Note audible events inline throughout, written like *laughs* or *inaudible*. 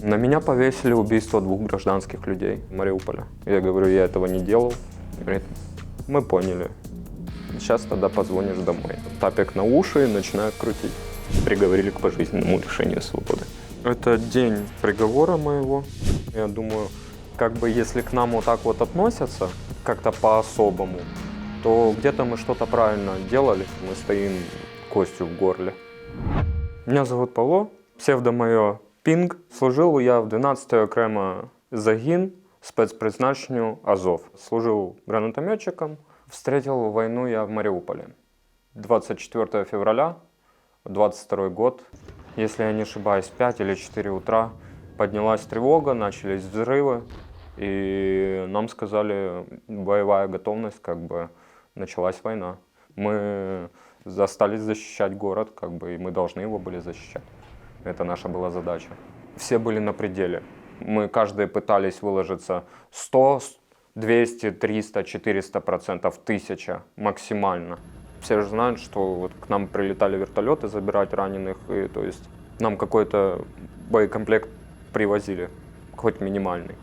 На меня повесили убийство двух гражданских людей в Мариуполе. Я говорю, я этого не делал. Говорит, мы поняли. Сейчас тогда позвонишь домой. Тапик на уши и начинают крутить. Приговорили к пожизненному лишению свободы. Это день приговора моего. Я думаю, как бы если к нам вот так вот относятся, как-то по-особому, то где-то мы что-то правильно делали. Мы стоим костью в горле. Меня зовут Павло, псевдо моє Пінг. Служив я в 12-й окремо загін спецпризначенню Азов. Служил гранатометчиком. Встретил войну я в Мариуполе. 24 февраля 22 год. Если я не ошибаюсь, в 5 или 4 утра поднялась тревога, начались взрывы. И нам сказали, боевая готовность, как бы началась война. Мы остались защищать город, как бы, и мы должны его были защищать. Это наша была задача. Все были на пределе. Мы каждый пытались выложиться 100, 200, 300, 400 процентов, 1000 максимально. Все же знают, что вот к нам прилетали вертолеты забирать раненых, и то есть нам какой-то боекомплект привозили, хоть минимальный.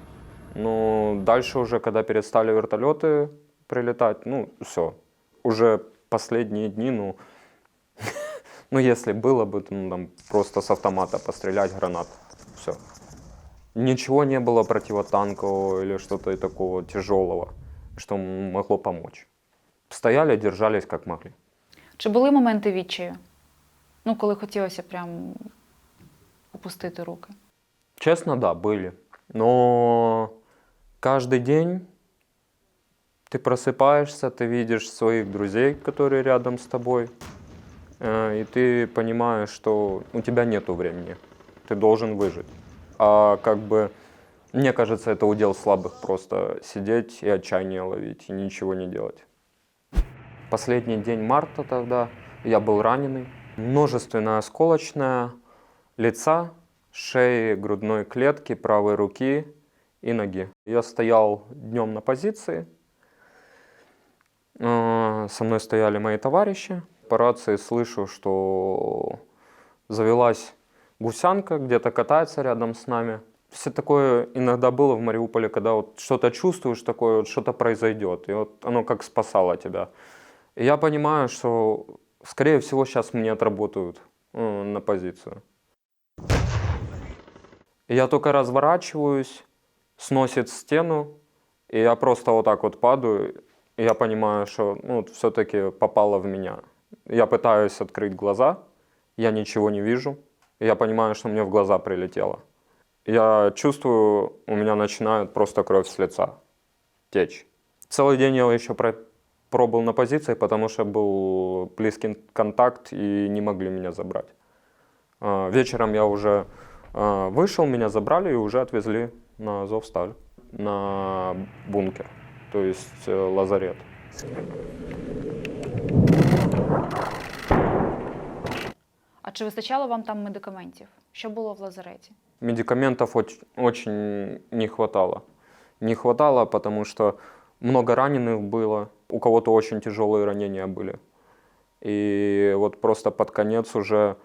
Но дальше уже, когда перестали вертолеты прилетать, ну все, уже последние дни, ну, ну если было бы, то, ну, там просто с автомата пострелять гранат, все. Ничего не было противотанкового или что-то такого тяжелого, что могло помочь. Стояли, держались как могли. Чи були моменти відчаю? Ну, коли хотілося прям опустити руки. Честно, да, были. Но каждый день ты просыпаешься, ты видишь своих друзей, которые рядом с тобой, э, И ты понимаешь, что у тебя нету времени, ты должен выжить. А как бы, мне кажется, это удел слабых просто сидеть и отчаяние ловить, и ничего не делать. Последний день марта тогда я был раненый. Множественная осколочная лица, шеи, грудной клетки, правой руки и ноги. Я стоял днем на позиции. Э, Со мной стояли мои товарищи. По рации слышу, что завелась гусянка, где-то катается рядом с нами. Все такое иногда было в Мариуполе, когда вот что-то чувствуешь такое, вот что-то произойдет, и вот оно как спасало тебя. И я понимаю, что, скорее всего, сейчас мне отработают э, на позицию. И я только разворачиваюсь, сносит стену, и я просто вот так вот падаю, и я понимаю, что ну, все-таки попало в меня. Я пытаюсь открыть глаза, я ничего не вижу, я понимаю, что мне в глаза прилетело. Я чувствую, у меня начинает просто кровь с лица течь. Целый день я еще про- пробыл на позиции, потому что был близкий контакт и не могли меня забрать. А, Вечером я уже а, вышел, меня забрали и уже отвезли на Азовсталь, на бункер, то есть э, лазарет. А чи вистачало вам там медикаментів? Що було в лазареті? Медикаментов оч- очень не хватало. Не хватало, потому что много раненых было, у кого-то очень тяжелые ранения были. И вот просто под конец уже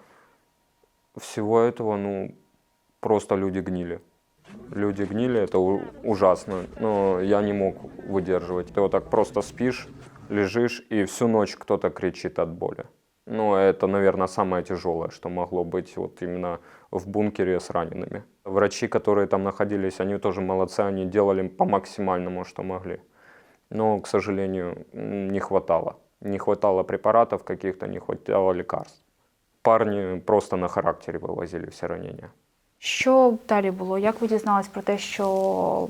всего этого, ну, просто люди гнили. Люди гнили, это ужасно. Но я не мог выдерживать. Ты вот так просто спишь, лежишь, и всю ночь кто-то кричит от боли. Ну, это, наверное, самое тяжелое, что могло быть вот именно в бункере с ранеными. Врачи, которые там находились, они тоже молодцы, они делали по максимальному, что могли. Но, к сожалению, не хватало. Не хватало препаратов каких-то, не хватало лекарств. Парни просто на характере вывозили все ранения. Що далі було? Як ви дізнались про те, що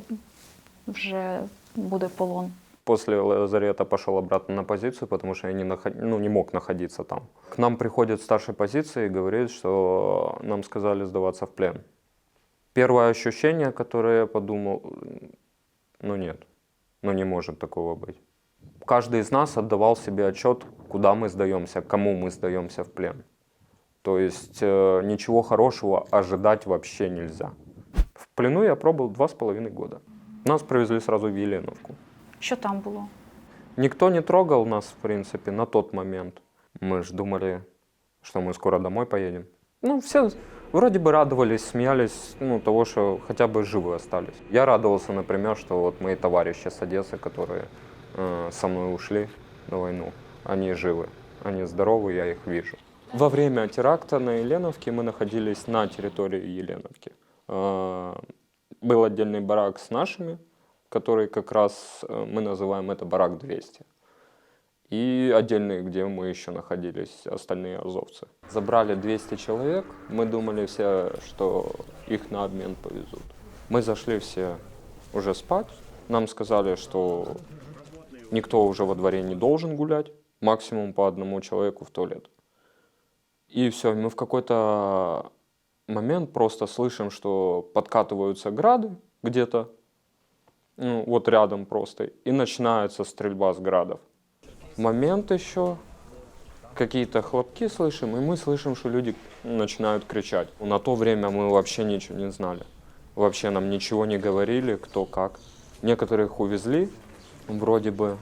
вже буде полон? После лазарета пошел обратно на позицию, потому что я не, наход- ну, не мог находиться там. К нам приходит старший позиции и говорит, что нам сказали сдаваться в плен. Первое ощущение, которое я подумал, ну нет, ну не может такого быть. Каждый из нас отдавал себе отчет, куда мы сдаемся, кому мы сдаемся в плен. То есть э, ничего хорошего ожидать вообще нельзя. В плену я пробыл два с половиной года. Нас привезли сразу в Еленовку. Що там було? Никто не трогал нас, в принципе, на тот момент. Мы же думали, что мы скоро домой поедем. Ну, все Вроде бы радовались, смеялись, ну, того, что хотя бы живы остались. Я радовался, например, что вот мои товарищи с Одессы, которые э, со мной ушли на войну, они живы, они здоровы, я их вижу. Во время теракта на Еленовке мы находились на территории Еленовки. Э, был отдельный барак с нашими, который как раз э, мы называем это барак 200 и отдельные, где мы еще находились, остальные азовцы. Забрали 200 человек, мы думали все, что их на обмен повезут. Мы зашли все уже спать, нам сказали, что никто уже во дворе не должен гулять, максимум по одному человеку в туалет. И все, мы в какой-то момент просто слышим, что подкатываются грады где-то, ну, вот рядом просто, и начинается стрельба с градов момент еще, какие-то хлопки слышим, и мы слышим, что люди начинают кричать. На то время мы вообще ничего не знали. Вообще нам ничего не говорили, кто как. Некоторых увезли, вроде бы.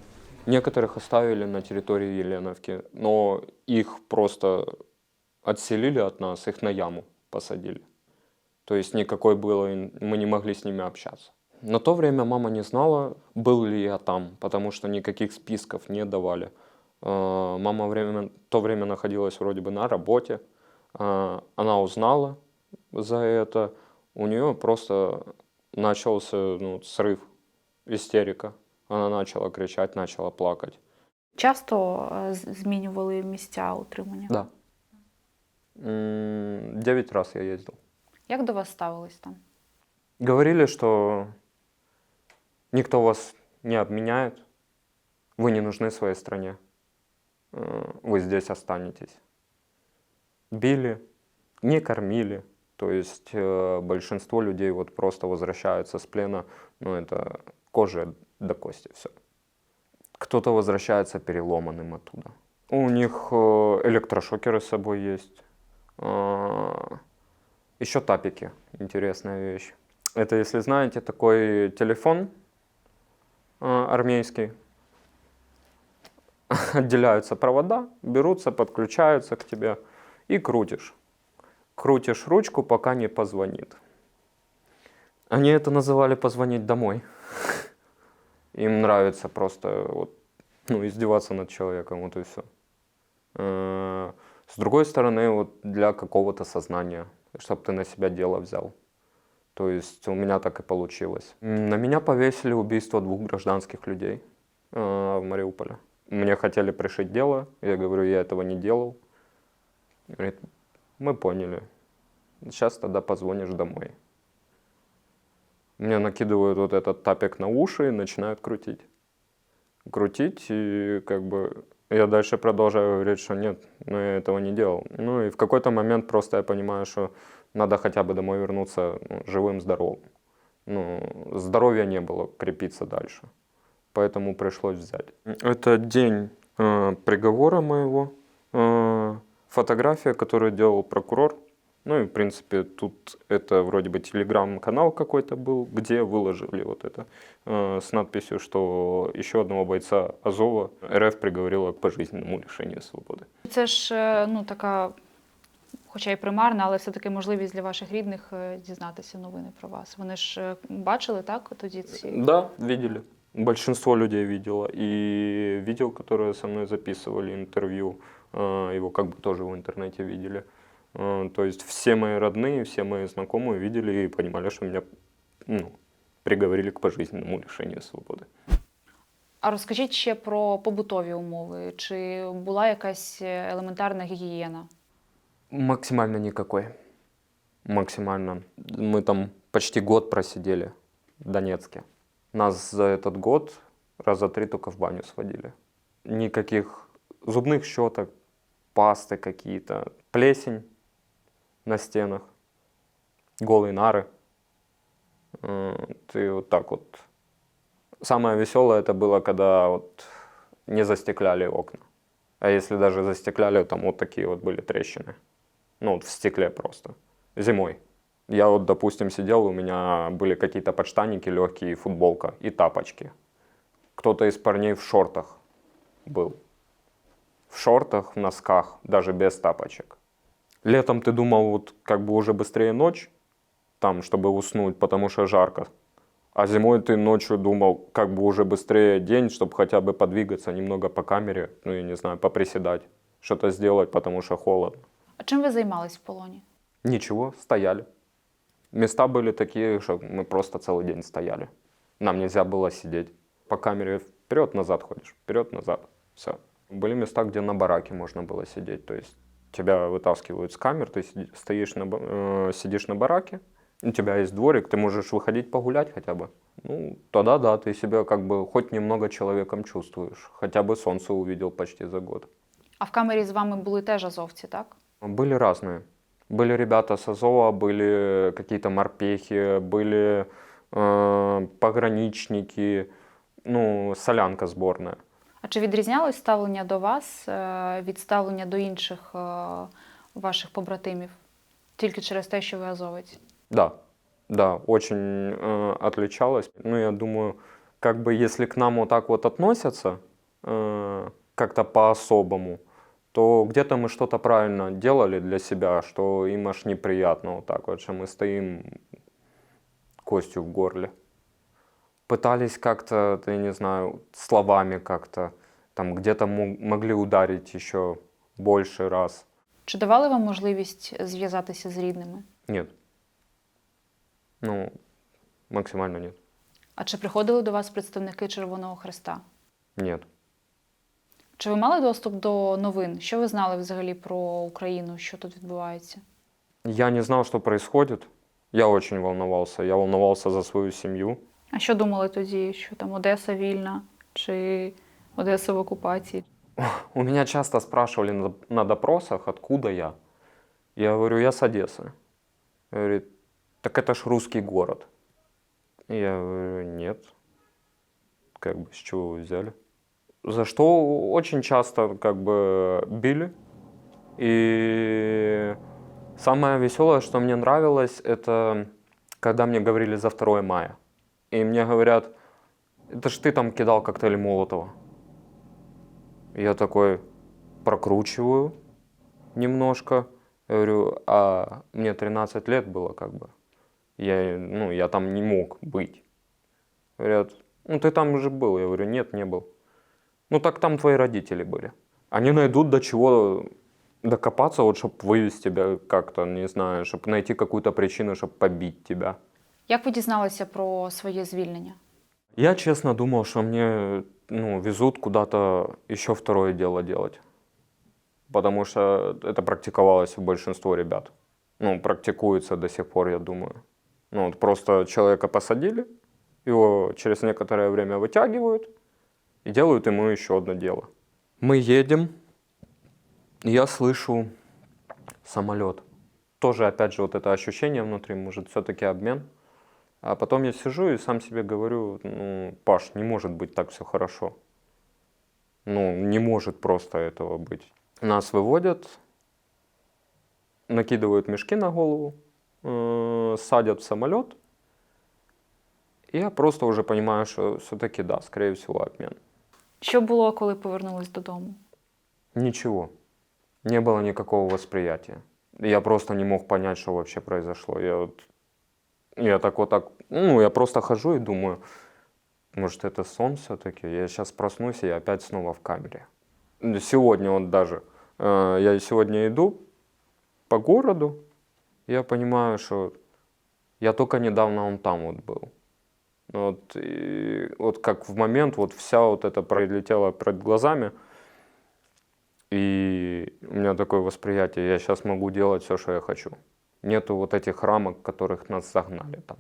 Некоторых оставили на территории Еленовки, но их просто отселили от нас, их на яму посадили. То есть никакой было, мы не могли с ними общаться. На то время мама не знала, был ли я там, потому что никаких списков не давали. А, мама время, то время находилась вроде бы на работе. А, она узнала за это. У нее просто начался ну, срыв, истерика. Она начала кричать, начала плакать. Часто з- змінювали місця утримання? Да. Девять раз я ездил. Як до вас ставились там? Говорили, что никто вас не обменяет, вы не нужны своей стране, э, вы здесь останетесь. Били, не кормили, то есть э, большинство людей вот просто возвращаются с плена, ну это кожа до кости все. Кто-то возвращается переломанным оттуда. У них э, электрошокеры с собой есть. Еще тапики, интересная вещь. Это, если знаете, такой телефон армейский. Отделяются провода, берутся, подключаются к тебе и крутишь. Крутишь ручку, пока не позвонит. Они это называли позвонить домой. *laughs* Им нравится просто вот, ну, издеваться над человеком, вот и все. С другой стороны, вот для какого-то сознания, чтобы ты на себя дело взял. То есть у меня так и получилось. На меня повесили убийство двух гражданских людей э, в Мариуполе. Мне хотели пришить дело, я говорю, я этого не делал. Говорит, мы поняли. Сейчас тогда позвонишь домой. Мне накидывают вот этот тапик на уши и начинают крутить. Крутить, и как бы я дальше продолжаю говорить, что нет, ну я этого не делал. Ну и в какой-то момент просто я понимаю, что надо хотя бы домой вернуться ну, живым, здоровым. Ну, здоровья не было крепиться дальше. Поэтому пришлось взять. Это день э, приговора моего. Э, фотография, которую делал прокурор. Ну и, в принципе, тут это вроде бы телеграм-канал какой-то был, где выложили вот это э, с надписью, что еще одного бойца Азова РФ приговорила к пожизненному лишению свободы. Це ж е, ну, така, хоча й примарна, але все-таки можливість для ваших рідних е, дізнатися новини про вас. Вони ж е, бачили, так, тоді ці. Да, видели. Большинство людей видело. И видео, которые со мной записывали интервью, э, его как бы тоже в интернете видели. Э, То есть все мои родные, все мои знакомые видели и понимали, что меня ну, приговорили к пожизненному лишению свободы. А розкажіть ще про побутові умови. Чи була якась е, елементарна гігієна? Максимально никакой. Максимально. Мы там почти год просидели в Донецке. Нас за этот год раза три только в баню сводили. Никаких зубных щеток, пасты какие-то, плесень на стенах, голые нары. Э, Ты вот так вот. Самое веселое это было, когда вот не застекляли окна. А если даже застекляли, там вот такие вот были трещины. Ну, вот в стекле просто. Зимой. Я вот, допустим, сидел, у меня были какие-то подштанники легкие, футболка и тапочки. Кто-то из парней в шортах был. В шортах, в носках, даже без тапочек. Летом ты думал, вот как бы уже быстрее ночь, там, чтобы уснуть, потому что жарко. А зимой ты ночью думал, как бы уже быстрее день, чтобы хотя бы подвигаться немного по камере, ну, я не знаю, поприседать, что-то сделать, потому что холодно. А чим ви займались в полоні? Ничего, стояли. Места были такие, что мы просто целый день стояли. Нам нельзя было сидеть. По камере вперед-назад ходишь, вперед-назад. Все. Были места, где на бараке можно было сидеть. То есть тебя вытаскивают с камер, ты сиди- стоишь на, ба- э, сидишь на бараке, у тебя есть дворик, ты можешь выходить погулять хотя бы. Ну, тогда да, ты себя как бы хоть немного человеком чувствуешь. Хотя бы солнце увидел почти за год. А в камері з вами були теж азовці, так? Были разные. Были ребята с Азова, были какие-то морпехи, были э, пограничники, ну, солянка сборная. А чи відрізнялось ставлення до вас е, від ставлення до інших е, ваших побратимів? Тільки через те, що ви азовець? Да, да, очень э, отличалось. Ну, я думаю, как бы если к нам вот так вот относятся, э, как-то по-особому, то где-то мы что-то правильно делали для себя, что им аж неприятно вот так вот, что мы стоим костью в горле. Пытались как-то, я не знаю, словами как-то, там где-то мо- могли ударить еще больше раз. Чи давали вам можливість зв'язатися з рідними? Нет. Ну, максимально нет. А чи приходили до вас представники Червоного Хреста? Нет. Чи ви мали доступ до новин? Що ви знали взагалі про Україну, що тут відбувається? Я не знал, что происходит. Я очень волновался. Я волновался за свою семью. А що думали тоді? Що там Одеса вільна чи Одеса в окупації? У меня часто спрашивали на, на допросах, откуда я. Я говорю, я с Одессы. Говорит, так это ж русский город. Я говорю, нет. Как бы, с чего вы взяли? За что очень часто как бы били. И самое веселое, что мне нравилось, это когда мне говорили за 2 мая. И мне говорят, это ж ты там кидал коктейли Молотова. Я такой прокручиваю немножко. Я говорю, а мне 13 лет было как бы. Я, ну, я там не мог быть. Говорят, ну ты там уже был. Я говорю, нет, не был. Ну так там твои родители были. Они найдут до чего докопаться, вот, чтобы вывести тебя как-то, не знаю, чтобы найти какую-то причину, чтобы побить тебя. Як ви дізналися про своє звільнення? Я честно думал, что мне ну, везут куда-то еще второе дело делать. Потому что это практиковалось у большинства ребят. Ну, практикуется до сих пор, я думаю. Ну, вот просто человека посадили, его через некоторое время вытягивают и делают ему еще одно дело. Мы едем, и я слышу самолет. Тоже, опять же, вот это ощущение внутри, может, все-таки обмен. А потом я сижу и сам себе говорю, ну, Паш, не может быть так все хорошо. Ну, не может просто этого быть. Нас выводят, накидывают мешки на голову, э, садят в самолет. И я просто уже понимаю, что все-таки да, скорее всего, обмен. Що було, коли повернулись додому? Ничего. Не было никакого восприятия. Я просто не мог понять, что вообще произошло. Я вот, я так вот так, ну, я просто хожу и думаю, может, это сон все-таки? Я сейчас проснусь, и опять снова в камере. Сегодня вот даже, э, я сегодня иду по городу, я понимаю, что я только недавно он там вот был. Вот, и вот как в момент вот вся вот это пролетела перед глазами, и у меня такое восприятие, я сейчас могу делать все, что я хочу. Нету вот этих рамок, которых нас загнали там.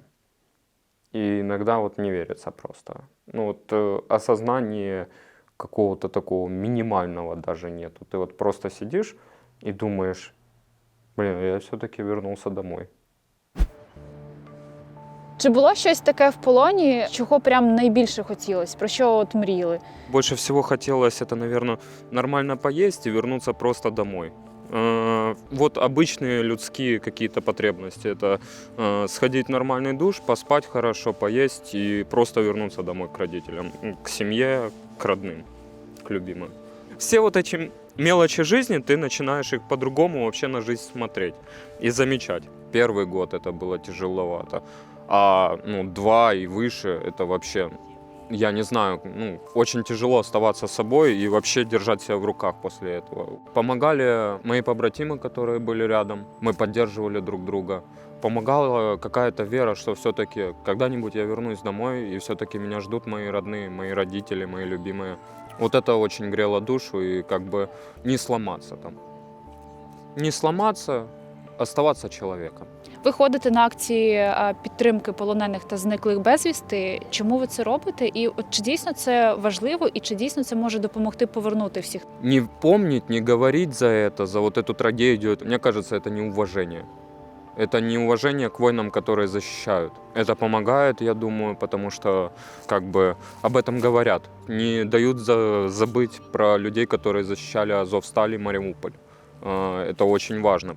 И иногда вот не верится просто. Ну вот э, осознание какого-то такого минимального даже нету. Ты вот просто сидишь и думаешь, блин, я все-таки вернулся домой. Чи було щось таке в полоні, чого прям найбільше хотілося? Про що от мріяли? Больше всего хотелось это, наверное, нормально поесть и вернуться просто домой. Э, Вот обычные людские какие-то потребности. Это э, сходить в нормальный душ, поспать хорошо, поесть и просто вернуться домой к родителям, м, к семье, к родным, к любимым. Все вот эти мелочи жизни, ты начинаешь их по-другому вообще на жизнь смотреть и замечать. Первый год это было тяжеловато, а ну, два и выше это вообще, я не знаю, ну, очень тяжело оставаться собой и вообще держать себя в руках после этого. Помогали мои побратимы, которые были рядом, мы поддерживали друг друга. Помогала какая-то вера, что все-таки когда-нибудь я вернусь домой, и все-таки меня ждут мои родные, мои родители, мои любимые. Вот это очень грело душу, и как бы не сломаться там. Не сломаться, оставаться человеком. Ви ходите на акції е, підтримки полонених та зниклих безвісти. Чому ви це робите? І от чи дійсно це важливо, і чи дійсно це може допомогти повернути всіх? Не помнить, не говорить за это, за вот эту трагедию, мне кажется, это неуважение. Это неуважение к воинам, которые защищают. Это помогает, я думаю, потому что как бы об этом говорят. Не дают за- забыть про людей, которые защищали Азовсталь и Мариуполь. Э, Это очень важно.